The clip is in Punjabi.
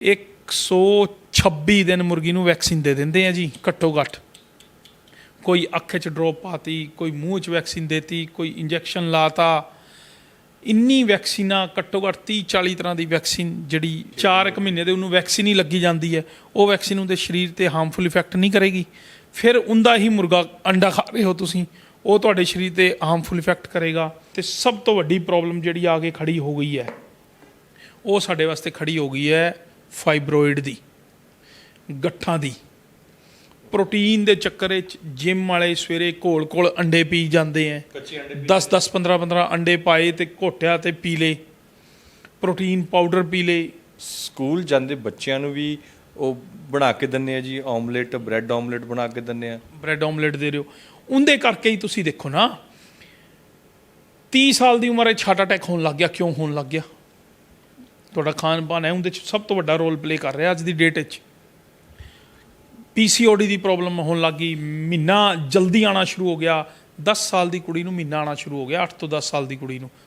126 ਦਿਨ ਮੁਰਗੀ ਨੂੰ ਵੈਕਸੀਨ ਦੇ ਦਿੰਦੇ ਆ ਜੀ, ਘੱਟੋ ਘੱਟ। ਕੋਈ ਅੱਖ 'ਚ ਡ੍ਰੌਪ ਪਾਤੀ, ਕੋਈ ਮੂੰਹ 'ਚ ਵੈਕਸੀਨ ਦੇਤੀ, ਕੋਈ ਇੰਜੈਕਸ਼ਨ ਲਾਤਾ। ਇੰਨੀ ਵੈਕਸੀਨਾਂ, ਘੱਟੋ ਘੱਟ 30 40 ਤਰ੍ਹਾਂ ਦੀ ਵੈਕਸੀਨ ਜਿਹੜੀ 4 ਇੱਕ ਮਹੀਨੇ ਦੇ ਉਹਨੂੰ ਵੈਕਸੀਨ ਹੀ ਲੱਗੀ ਜਾਂਦੀ ਹੈ। ਉਹ ਵੈਕਸੀਨ ਉਹਦੇ ਸਰੀਰ ਤੇ ਹਾਰਮਫੁਲ ਇਫੈਕਟ ਨਹੀਂ ਕਰੇਗੀ। ਫਿਰ ਉਹਦਾ ਹੀ ਮੁਰਗਾ ਅੰਡਾ ਖਾ ਰਹੇ ਹੋ ਤੁਸੀਂ। ਉਹ ਤੁਹਾਡੇ ਸਰੀਰ ਤੇ ਹਾਰਮਫੁਲ ਇਫੈਕਟ ਕਰੇਗਾ ਤੇ ਸਭ ਤੋਂ ਵੱਡੀ ਪ੍ਰੋਬਲਮ ਜਿਹੜੀ ਆ ਕੇ ਖੜੀ ਹੋ ਗਈ ਹੈ, ਉਹ ਸਾਡੇ ਵਾਸਤੇ ਖੜੀ ਹੋ ਗਈ ਹੈ ਫਾਈਬਰੋਇਡ ਦੀ ਗੱਠਾਂ ਦੀ ਪ੍ਰੋਟੀਨ ਦੇ ਚੱਕਰ ਵਿੱਚ ਜਿਮ ਵਾਲੇ ਸਵੇਰੇ ਘੋਲ ਘੋਲ ਅੰਡੇ ਪੀ ਜਾਂਦੇ ਐ। 10 10 15 15 ਅੰਡੇ ਪਾਏ ਤੇ ਘੋਟਿਆ ਤੇ ਪੀ ਲਏ। ਪ੍ਰੋਟੀਨ ਪਾਊਡਰ ਪੀ ਲਏ। ਸਕੂਲ ਜਾਂਦੇ ਬੱਚਿਆਂ ਨੂੰ ਵੀ ਉਹ ਬਣਾ ਕੇ ਦਿੰਨੇ ਆ ਜੀ ਆਮਲੇਟ ਬ੍ਰੈਡ ਆਮਲੇਟ ਬਣਾ ਕੇ ਦਿੰਨੇ ਆ। ਬ੍ਰੈਡ ਆਮਲੇਟ ਦੇ ਹੋ। ਉਹਦੇ ਕਰਕੇ ਹੀ ਤੁਸੀਂ ਦੇਖੋ ਨਾ 30 ਸਾਲ ਦੀ ਉਮਰ ਵਿੱਚ ਹਾਰਟ ਅਟੈਕ ਹੋਣ ਲੱਗ ਗਿਆ ਕਿਉਂ ਹੋਣ ਲੱਗ ਗਿਆ? ਤੁਹਾਡਾ ਖਾਣ ਪਾਨ ਹੈ, ਉਹਦੇ ਚ ਸਭ ਤੋਂ ਵੱਡਾ ਰੋਲ ਪਲੇ ਕਰ ਰਿਹਾ ਅੱਜ ਦੀ ਡੇਟ ਵਿੱਚ। ਪੀਸੀਓਡੀ ਦੀ ਪ੍ਰੋਬਲਮ ਹੋਣ ਲੱਗੀ ਮਹੀਨਾ ਜਲਦੀ ਆਣਾ ਸ਼ੁਰੂ ਹੋ ਗਿਆ 10 ਸਾਲ ਦੀ ਕੁੜੀ ਨੂੰ ਮਹੀਨਾ ਆਣਾ ਸ਼ੁਰੂ ਹੋ ਗਿਆ 8 ਤੋਂ 10 ਸਾਲ ਦੀ ਕੁੜੀ ਨੂੰ।